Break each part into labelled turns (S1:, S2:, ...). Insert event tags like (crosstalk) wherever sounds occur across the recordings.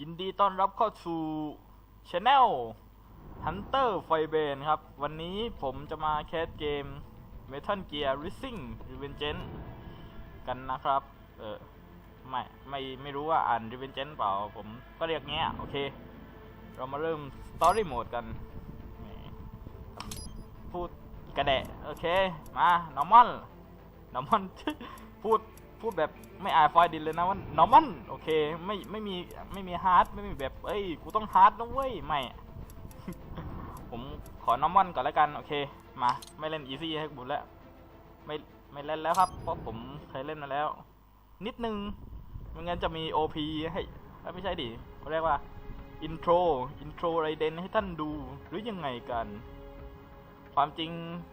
S1: ยินดีต้อนรับเข้าสู่ช anel Hunter f i b a n ครับ วันนี้ผมจะมาแคสเกม Metal Gear Rising Revengeance กันนะครับ เออไม่ ไม่ ไม่รู้ว่าอ่าน Revengeance เปล่า ผมก็เรียกเงี้ย โอเค เรามาเริ่ม Story Mode กัน พูดกระแดะ โอเค มา normal normal พูด พูดแบบไม่อายฟอยดินเลยนะว่า normal โอเคไม่ไม่มีไม่มีฮาร์ดไม่มีแบบเอ้ยกูต้องฮาร์ดนะเว้ยไม่ ผมขอ normal ก่อนแล้วกันโอเคมาไม่เล่น easy ให้บุญแล้วไม่ไม่เล่นแล้วครับเพราะผมเคยเล่นมาแล้ว นิดนึงไม่งั้นจะมี OP ให้ไม่ใช่ดิเขาเรียกว่า intro intro ไรเดนให้ท่านดูหรือยังไงกัน ความจริง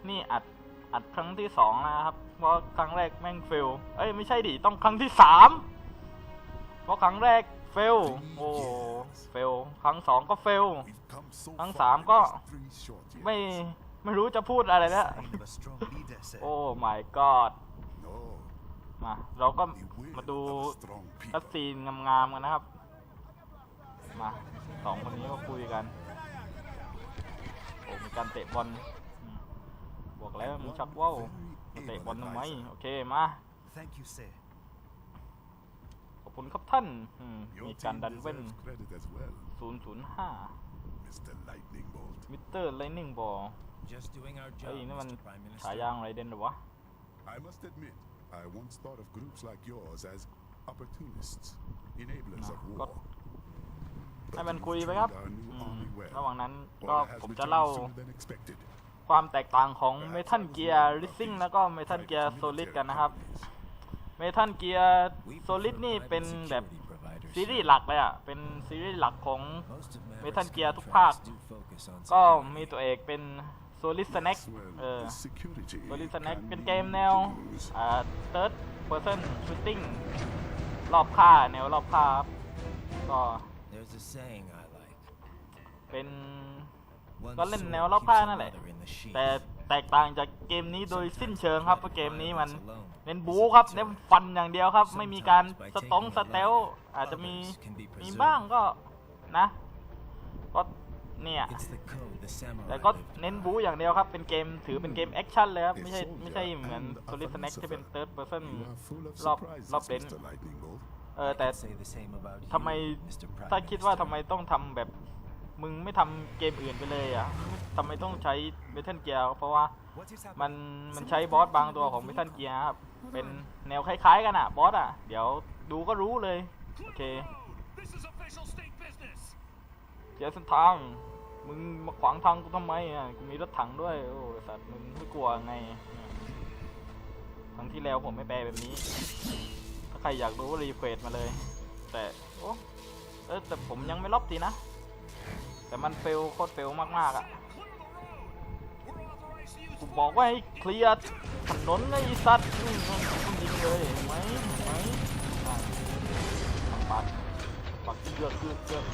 S1: นี่อัดอัดครั้งที่สองนะครับ เพราะครั้งแรกแม่งเฟล เอ้ยไม่ใช่ดิ ต้องครั้งที่สามเพราะครั้งแรกเฟล โอ้ เฟล ครั้งสองก็เฟลทั้งสามก็ไม่ไม่รู้จะพูดอะไรแล้ว โอ้ my god มา เราก็มาดูคัสซีนงามๆกันนะครับ มาสองคนนี้ก็คุยกันโอ้มีการเตะบอลบอกแล้วมึงชักว่าวมา เตะบอลทำไมโอเค มา
S2: Thank you, sir.
S1: ขอบคุณครับท่านอืมมี
S3: มี
S1: กา
S3: การร
S1: ดั
S3: ดั
S1: น
S3: น
S1: เว้
S3: เว้
S1: น
S3: น
S1: 005
S3: Mr. Lightning Bolt
S1: มิสเตอร์ไลนิ่งบอล
S2: Just doing our
S1: เฮ้ย
S2: job,
S1: นี่มัน
S2: Mr. Prime
S1: ฉายา
S2: Minister.
S1: งไรเดนหรอวะ
S3: I must admit I once thought of groups like yours as opportunists enablers of
S1: Nah,
S3: war
S1: ให้มันคุยไปครับ
S3: Our new
S1: อืม
S3: army well.
S1: ระหว่างนั้นก็
S3: Order has
S1: ผมจะ
S3: returned
S1: เล่า
S3: sooner than expected.
S1: ความแตกต่างของเมทัลเกียร์ริซิ่งแล้วก็เมทัลเกียร์โซลิดกันนะครับ เมทัลเกียร์
S2: We
S1: โซลิด
S2: prefer
S1: นี่
S2: private
S1: เป็นแบบ
S2: security providers,
S1: ซีรี
S2: sir.
S1: ส์หลักเลยอะ เป็นซีรีส์หลักของ
S2: Most of Maverick's
S1: Metal Gear ทุก
S2: contracts
S1: ภาค
S2: do focus on
S1: ก็
S2: security.
S1: มีตัวเอกเป็นโซลิดสแน็ค
S3: Well,
S1: เออ
S3: the security
S1: โซลิดสแน็ค
S3: can
S1: เป็น
S3: be
S1: เกมแนว
S3: used.
S1: อ่า third person shooting รอบค่าแนวรอบค่าครับก็
S2: There's a saying I like.
S1: เป็น
S2: One
S1: ก็เล่น
S2: sword
S1: แนวรอบค่า
S2: keeps
S1: นั่นแหละ
S2: another in the sheath.
S1: แต่แตกต่างจากเกมนี้โดยสิ้นเชิงครับเพราะ
S2: Sometimes
S1: เกมนี้
S2: by
S1: มัน
S2: violence alone.
S1: เน้นบู๊ครับเน้นฟันอย่างเดียวครับ ไม่มีการสตองสเตลอาจจะมีมีบ้างก็นะก็เนี่ย
S2: It's the code the samurai
S1: แต่ก็
S2: lived by.
S1: เน้นบู๊อย่างเดียวครับ เป็นเกมถือเป็นเกมแอคชั่นเลยครับ ไม่ใช่ไม่ใช่เหมือน
S3: and a
S1: โซลิดสแน็คที่เป็น
S3: philosopher.
S1: เ h ิร์ดเพอร์เซน
S3: You are full of
S1: รอบ
S3: surprises,
S1: รอบเลน
S3: Mr. Lightning Bolt.
S1: เออแต่
S2: I'd say the same about
S1: ทำไม
S2: you, Mr. Prime
S1: ถ้าคิดว่า
S2: Minister.
S1: ทำไมต้องทำแบบ มึงไม่ทำเกมอื่นไปเลยอะทำไมต้องใช้เมทัลเกียร์เพราะว่า
S2: What is happening?
S1: มันมันใช้บอสบางตัวของเมทัลเกียร์ครับ เป็นแนวคล้ายๆกันอะบอสอะ เดี๋ยวดูก็รู้เลย โอเค
S4: This is official state business.
S1: เสียเส้นทาง มึงมาขวางทางกูทำไมอะ กูมีรถถังด้วย โอ้ยสัตว์มึงไม่กลัวไงครั้งที่แล้วผมไม่แปลแบบนี้ ถ้าใครอยากรู้รีเควสมาเลย แต่ โอ้เออแต่ผมยังไม่ลบทีนะ แต่มันเฟลโคตรเฟลมากๆอะ
S4: Clear the road. We're authorized to use
S1: กูบอกว่าให้เคลียร์ถนนไอ้สัตว์อืมมึงยิงเลยไหมไหมปัดปัดเกือกเกือกเกือก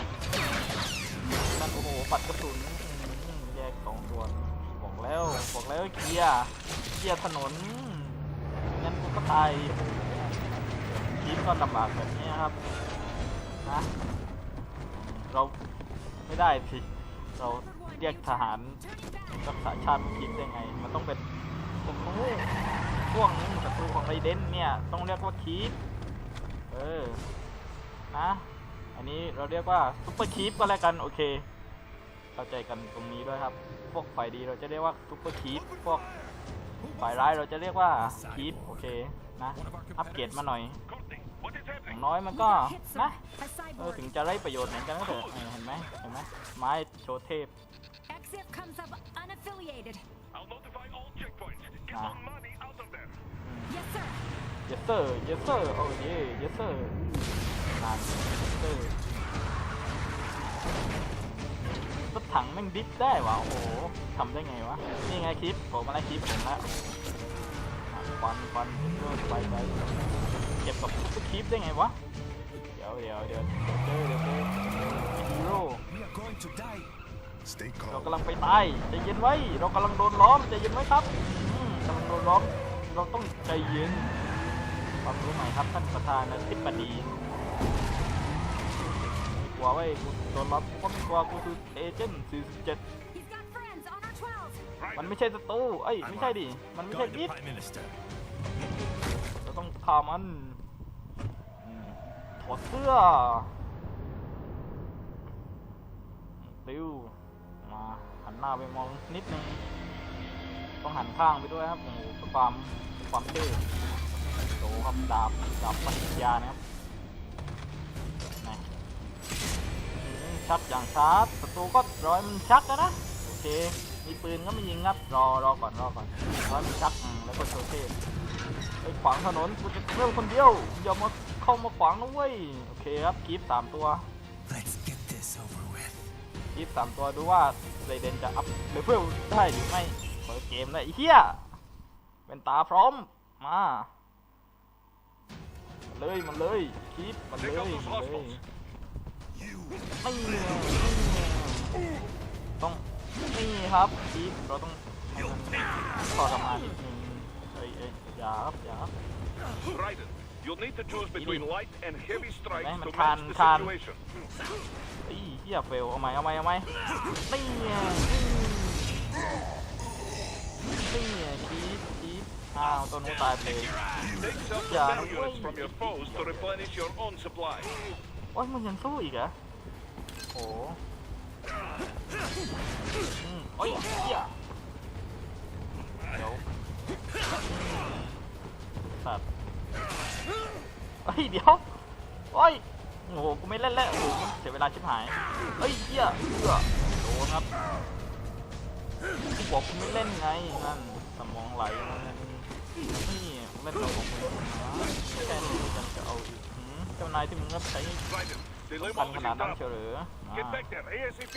S1: นั่นโอ้โหปัดกระสุนแยกสองตัวบอกแล้วบอกแล้วเคลียร์เคลียร์ถนนงั้นกูก็ตายชีพก็ลำบากแบบนี้ครับนะเรา ไม่ได้สิ เราเรียกทหารรักษาชาติคิดได้ไง มันต้องเป็นศัตรูพวกนี้ศัตรูของไรเดนเนี่ย ต้องเรียกว่าคีปเออนะอันนี้เราเรียกว่าซุปเปอร์คีปก็แล้วกันโอเค เข้าใจกันตรงนี้ด้วยครับ พวกฝ่ายดีเราจะเรียกว่าซุปเปอร์คีปพวกฝ่ายร้ายเราจะเรียกว่าคีปโอเคนะ อัปเกรดมาหน่อย อย่า
S4: happening?
S1: งน้อยมันก็นะ
S5: A
S1: เออถึง
S5: cyborg.
S1: จะไร้ประโยชน์เหมือนกันก็เถอะเออเห็นไหมเห็นไหมไม้โชว์เทพ
S5: Exif comes up unaffiliated.
S4: I'll notify all checkpoints. Get
S1: Ah.
S4: all money out of them.
S5: Yes, sir.
S1: yes sir yes sir โอ้ย yes sir นาน yes sir รถถังแม่งดิฟได้วะโอ้โหทำได้ไงวะ นี่ไงคลิปผมมาแล้วคลิปผมแล้วอะฟันฟันเรื่องไปไปเก็บกับซุปเปอร์คลิปได้ไงวะ เดี๋ยวเดี๋ยวเดี๋ยวเจอเดี๋ยวเจอฮีโร่
S2: We are going to die.
S3: Stay
S1: เรา
S3: calm.
S1: กำลังไปตายใจเย็นไว้ เรากำลังโดนล้อมใจเย็นไว้ครับอืมกำลังโดนล้อม เราต้องใจเย็นความรู้ใหม่ครับท่านประธานาธิบดีคกลัวเว้ยกูโดนล็อกกูก็ไม่กลัวกูคือเอเจนต์47
S5: He's got friends on our 12.
S1: มันไม่ใช่ศัตรูเอ้ยไม่ใช่ดิ มันไม่ใช่
S2: Guard
S1: มิ
S2: the
S1: ด
S2: Prime Minister.
S1: เราต้องฆ่ามันอืม ถอดเสื้อติวมาหันหน้าไปมองนิดนึงต้องหันข้างไปด้วยครับโอ้โหความความเท่โตครับดาบดาบปัญญานะครับไหนอืมชักอย่างชาร์จศัตรูก็ร้อยมันชักแล้วนะโอเคมีปืนก็ไม่ยิงครับรอรอก่อนรอก่อนรอยมันชักแล้วก็โชเท่ไปขวางถนนกูจะเริ่มคนเดียวอย่ามา เข้ามาขวางนะเว้ย โอเคครับกีฟสามตัว
S2: Let's get this over with.
S1: ยีบสามตัวดูว่าไรเดนจะอัพเลเวลได้หรือไม่เปิดเกมเลยไอ้เหี้ยเป็นตาพร้อมมาเลยมันเลยคีบมันเลยมันเลยไม่เนี่ยต้องนี่ครับคีบเราต้องให้มันทรมานนิดนึงเอ้ยเอ้ยอย่าครับอย่าครับ
S4: Raiden, you'll need to choose between light and heavy strikes
S1: Đấy,
S4: to
S1: mà
S4: match
S1: khan-
S4: the
S1: khan.
S4: situation.
S1: ไอ้เหี้ยเฟลเอาไหมเอาไหมเอาไหมนี่เนี่ยนี่เนี่ยคีบคีบอ้าวตัวนู้นตายไปเลย
S4: Take self-defense
S1: Yeah,
S4: units from
S1: wait.
S4: your foes to replenish your own supply.
S1: โอ้ยมันยังสู้อีกเหรอโอ้อืมโอ้ยเหี้ยเดี๋ยวสัตว์ เฮ้ยเดี๋ยวโอ้ยโอ้โหกูไม่เล่นแล้วโอ้โหเสียเวลาชิบหายเฮ้ยเหี้ยเหี้ยโดนครับกูบอกกูไม่เล่นไงนั่นสมองไหลนี่เล่นกับผมนะแค่นี้กันจะเอาอีกหืมเจ้านายที่มึงรับใช้
S4: Raiden, the
S1: สำ
S4: limo
S1: คัญ
S4: is
S1: ข
S4: in
S1: นาดนั้น
S4: trouble.
S1: เชียวหรืออ่า
S4: Get back there ASAP.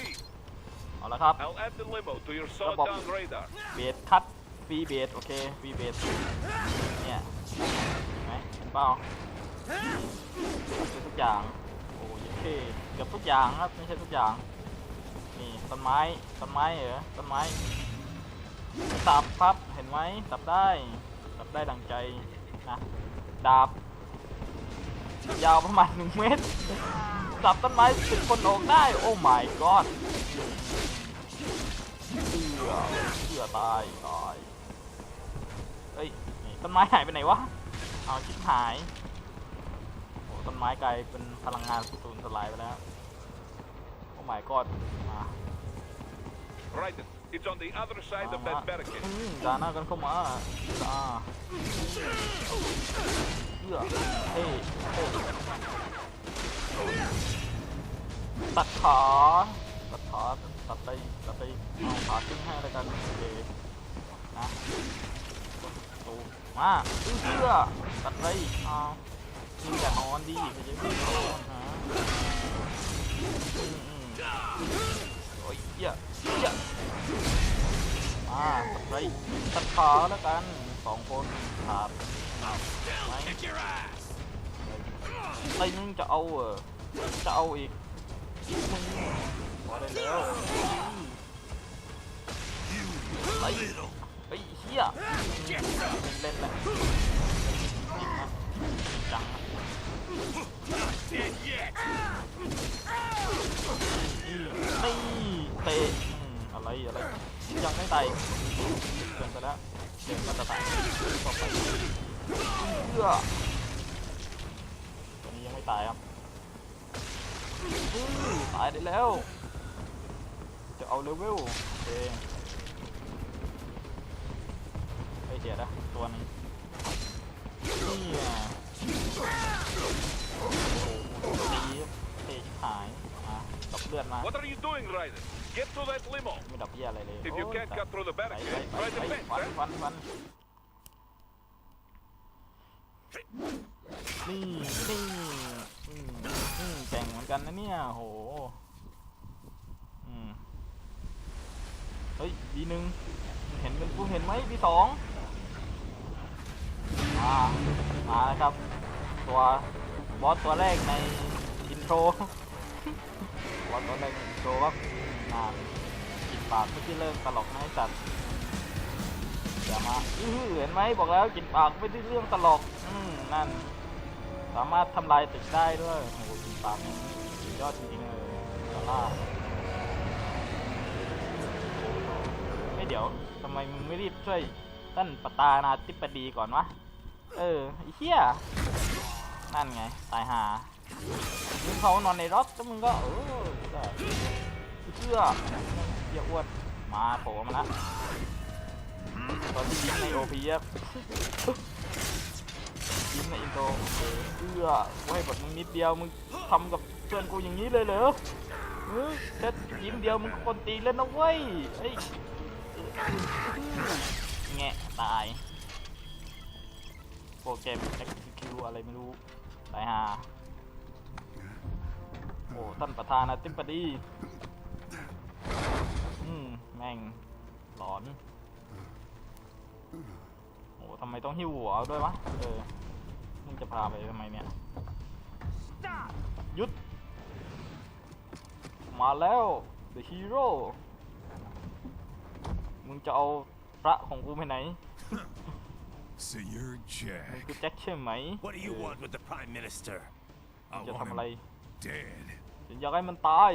S1: เอาละครับ
S4: I'll add the limo to your
S1: Nó
S4: sawed
S1: bọc.
S4: down radar.
S1: เบสคัตฟรีเบสโอเคฟรีเบสเนี่ยเห็นไหมเห็นเปล่าคือ ทุกอย่างโอ้ยเท่เกือบทุกอย่างครับไม่ใช่ทุกอย่างนี่ต้นไม้ต้นไม้เหรอต้นไม้สับครับเห็นไหมสับได้สับได้ดังใจนะดาบยาวประมาณหนึ่งเมตรสับต้นไม้สิบคนโอกได้โอ้ my god เสือเสือตายตายเอ้ยนี่ต้นไม้หายไปไหนวะเอาชิบหาย ต้นไม้กลายเป็นพลังงานสูญสลายไปแล้วโอ้ my god มา
S4: Raiden, it's on the other side of
S1: มา
S4: that barricade.
S1: อืมด่าหน้ากันเข้ามาด่าเสือเฮ้เฮ้ตัดขาตัดขาตัดไปตัดไปเอาขาขึ้นให้แล้วกันโอเคนะตูมาอื้อเสือตัดไปเอา มึงอย่านอนดิไม่ใช่มึงนอนฮะอืมอืมโอ้ยเหี้ยเหี้ยมาตัดไปตัดขาแล้วกันสองคนขาดไหมไอ้มึงจะเอาเออจะเอาอีกอีกมึงพอได้แล้วไอ้ไอ้เหี้ยเล่นแหละจัง นี่เตะอืมอะไรอะไรยังไม่ตายเกินไปแล้วเกินมาตรฐานต่อไปเพื่อตัวนี้ยังไม่ตายครับอื้อตายได้แล้ว จะเอาเลเวลโอเคไอเดียนะตัวนึงนี่ เตะชิบหายอะดับเลือดมา
S4: What are you doing, Raiden? Get to that limo.
S1: ไม่ดับเหี้ยอะไรเลย
S4: If you
S1: โอ้ย
S4: can't
S1: ตาย
S4: cut through the
S1: ไปไป
S4: barricade,
S1: ไป
S4: try
S1: ไป
S4: the fence,
S1: ฟัน
S4: huh?
S1: ฟันฟันนี่นี่อืมอืมแข่งเหมือนกันนะเนี่ยโหอืมเฮ้ยบีหนึ่งเห็นเป็นกูเห็นไหมบีสอง มามาแล้วครับ ตัวบอสตัวแรกในอินโทรบอสตัวแรกในอินโทรครับนานกินปากเมื่อกี้เริ่มตลกนะไอ้สัตว์อย่ามาอื้อเห็นไหมบอกแล้วกินปากไม่ได้เรื่องตลกอืมนั่น สามารถทำลายตึกได้ด้วยโอ้โหกินปากนี่ยดีใจยอดจริงๆเลยดอลลาร์เฮ้ยเดี๋ยวทำไมมึงไม่รีบช่วยท่านปตานาธิบดีก่อนวะ เออไอ้เหี้ยนั่นไง ตายหามึงเขานอนในรถแล้วมึงก็เออเชื่อเหี้ยอ้วนมาโผล่มาละตอนที่ยิงในโอพีครับยิงในอินโตเออเอื้อกูให้บทมึงนิดเดียวมึงทำกับเพื่อนกูอย่างนี้เลยเหรอเออแค่ยิ้มเดียวมึงก็คนตีเล่นนะเว้ยเฮ้ยแงะตาย โปรแกรม execute อะไรไม่รู้ตายหาโอ้ท่านประธานาธิบดีอืมแม่งหลอนโอ้ทำไมต้องหิ้วหัวด้วยวะเออมึงจะพาไปทำไมเนี่ยหยุด มาแล้ว The Hero มึงจะเอาพระของกูไปไหน
S2: So you're
S1: มึง
S2: Jack.
S1: คือแจ็คใช่ไหม
S6: What do you
S1: เออ
S6: want with the Prime Minister?
S2: I
S1: จะ
S2: want
S1: ทำอะไร
S2: him dead.
S1: ฉันอยากให้มันตาย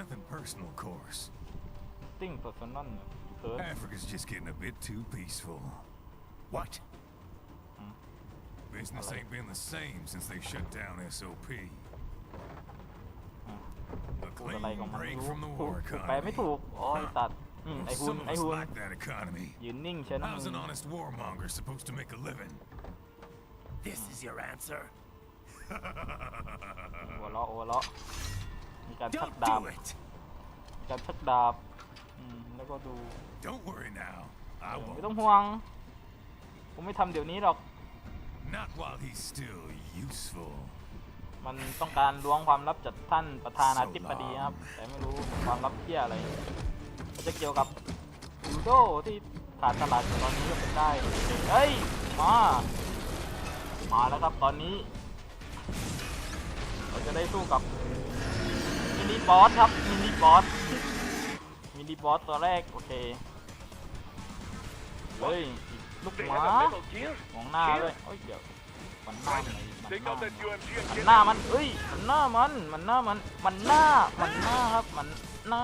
S2: Nothing personal, of course.
S1: ติ้ง personal เคิร์
S2: Africa's just getting a bit too peaceful.
S6: What?
S2: Business ain't been the same since they shut down SOP. A
S1: พูดอะไรของ
S2: clean
S1: มันไม่
S2: break
S1: รู้
S2: from the (laughs)
S1: ถู
S2: war
S1: กถูกแปลไม่
S2: economy.
S1: ถูก โอ้ยตัด อืมไอ
S2: Well,
S1: หุ่น
S2: some of
S1: ไอ
S2: us
S1: หุ่น
S2: like that economy.
S1: ยืนนิ่งเช่น
S2: How's an honest warmonger supposed to make a living?
S6: This is your answer?
S1: หัวเราะหัวเราะมีการชัก
S6: Don't
S1: ดาบ
S6: do it!
S1: มีการชักดาบอืมแล้วก็ดู
S2: Don't worry now. I
S1: ไม่ต้อง
S2: won't.
S1: ห่วง ผมไม่ทำเดี๋ยวนี้หรอก
S2: Not while he's still useful.
S1: มันต้องการล้วงความลับจากท่านประธานาธิบดีครับ แต่ไม่รู้ความลับเที่ยอะไร มันจะเกี่ยวกับยูโดที่ขาดตลาดตอนนี้ก็เป็นได้เฮ้ย มา มาแล้วครับตอนนี้ เราจะได้สู้กับมินิบอสครับมินิบอสมินิบอสตัวแรก โอเคเฮ้ยลูกหมา
S4: have a Metal Gear?
S1: มองหน้าด้วยเฮ้ยเดี๋ยวมันหน้ามันมันหน้ามัน
S4: that UMG
S1: มัน
S4: again.
S1: หน้ามันเอ้ยมันหน้ามัน มันหน้ามัน มันหน้า มันหน้าครับ มันหน้า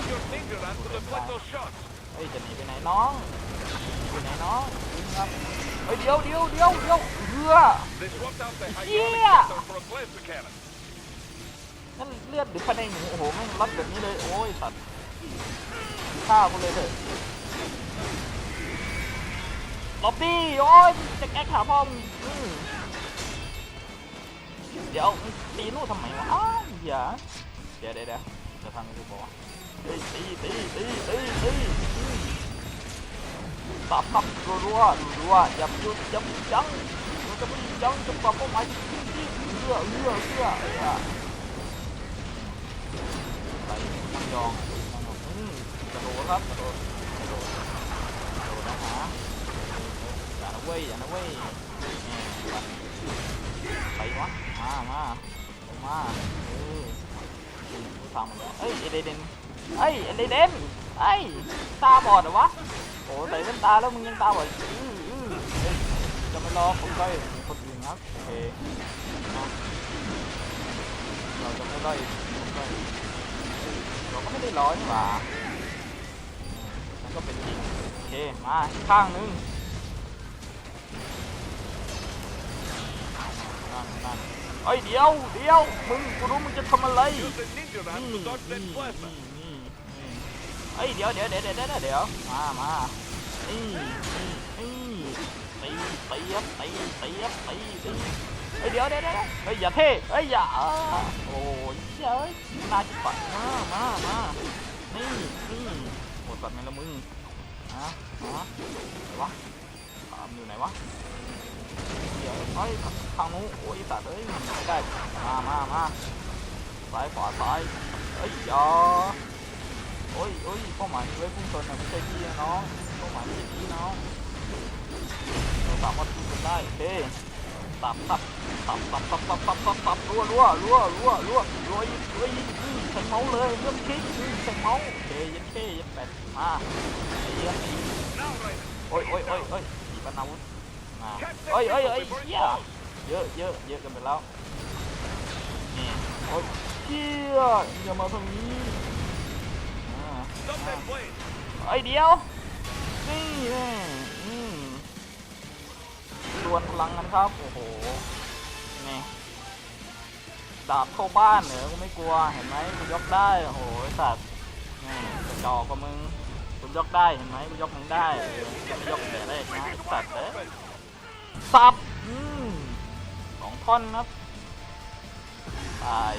S1: เฮ้ยจะหนีไปไหนน้องไปไหนน้องครับเฮ้ยเดี๋ยวเดี๋ยวเดี๋ยวเดี๋ยวเรือ
S4: They swapped out the
S1: Yeah.
S4: hydraulic system for a blaster cannon.
S1: นั่นเลือดหรือพะเนหมูโอ้โหแม่งรัดแบบนี้เลยโอ้ยสัตว์ฆ่ากูเลยเถอะหลบดิโอ้ยจะแก้ขาพ่อมึงเดี๋ยวตีนู่นทำไมวะอ้าวอย่าเดี๋ยวเดี๋ยวเดี๋ยวจะทำให้ดูบอก ว่าเฮ้ยตีตีตีตีตีอืมสับครับรัวรัวรัวอย่าหยุดอย่าหยุดยั้งเราจะไม่หยุดยั้งจนกว่าเป้าหมายจะถึงเรือเรือเรือเรือไปนั่งยองอืมกระโดดครับกระโดดกระโดดกระโดดนะฮะอย่านะเว้ยอย่านะเว้ยไปวะมามามาเออไม่ฟังมันแล้วเอ้ยเอเดเดน เอ้ยเอเดเดนเอ้ยตาบอดเหรอวะโอ้ใส่แว่นตาแล้วมึงยังตาบอดอื้ออื้อเฮ้ยจะไม่รอคนด้อยคนอื่นครับโอเคนะเราจะไม่ด้อยคนด้อยเราก็ไม่ได้ร้อยนี่หว่ามันก็เป็นจริงโอเคมาข้างนึงนั่นนั่นเอ้ยเดี๋ยวเดี๋ยวมึงกูรู้มึงจะทำอะไรนี่นี่ ฮ้ยเดี๋ยวเดี๋ยวเดี๋ยวเดี๋ยวเดี๋ยวมามานี่นี่นี่ตีตีครับตีตีครับตีตีเฮ้ยเดี๋ยวเดี๋ยวเดี๋ยวเฮ้ยอย่าเท่เฮ้ยอย่าโอ้ยเฮ้ยน่าจิปะมามามานี่นี่หมดสัตว์ไหมละมึงฮะฮะไหนวะตามอยู่ไหนวะเฮียวเอ้ยทางนู้นโอ้ยสัตว์เอ้ยมันไม่ได้มามามาซ้ายขวาซ้ายเอ้ยอย่า โอ้ยโอ้ยเป้าหมายไว้พุ่งชนนะไม่ใช่พี่นะน้องเป้าหมายไม่ใช่พี่น้องเราสามารถพุ่งชนได้เตับตับตับตับตับตับตับตับตับรัวรัวรัวรัวรัวรัวยิงรัวยิงใส่เมาส์เลยเริ่มคลิกใส่เมาส์โอเคยันเท่ยันแปดมาไอ้เหี้ยโอ้ยโอ้ยโอ้ยโอ้ยขีปนาวุธมาอ้ยเอ้ยเอ้ยเหี้ยเยอะเยอะเยอะกันไปแล้วนี่โอ้ยเหี้ยอย่ามาทางนี้ เอ้ยเดียว นี่แน่อืมดวลพลังกันครับ โอ้โห นี่ ดาบเข้าบ้านเหรอกูไม่กลัว เห็นไหมกูยกได้ โอ้โหไอ้สัตว์ นี่กระจอกกว่ามึงกูยกได้ เห็นไหมกูยกมึงได้เออจะไม่ยกแต่แรกนะไอ้สัตว์เอ้ยสับอืมสองท่อนครับ ตาย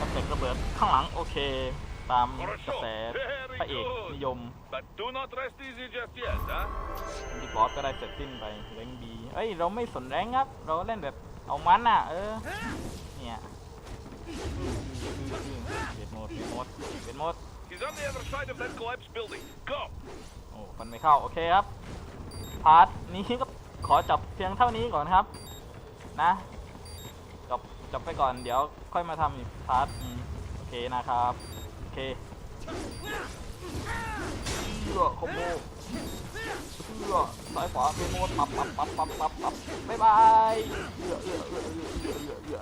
S1: กระเบิดระเบิดข้างหลังโอเค ตามกระแสพระเอกนิยม
S4: But do not rest easy just yet, huh?
S1: ดีบอสก็ได้เสร็จสิ้นไปแรงบีเอ้ยเราไม่สนแรงครับเราเล่นแบบเอามันอะ เออ เนี่ยเปลี่ยนโหมดเปลี่ยนโหมดเปลี่ยนโหมด
S4: He's on the other side of that collapsed building. Go.
S1: โอ้ฟันไม่เข้า โอเคครับ พาร์ทนี้ก็ขอจบเพียงเท่านี้ก่อนครับ นะ จบจบไปก่อนเดี๋ยวค่อยมาทำอีกพาร์ทโอเคนะครับ โอเคเลือคอมโบเพื่อซ้ายขวาเป็นโมดปับปับปับปับปับปับบ๊ายบายเลือเลือเลือเลือเลือเลือ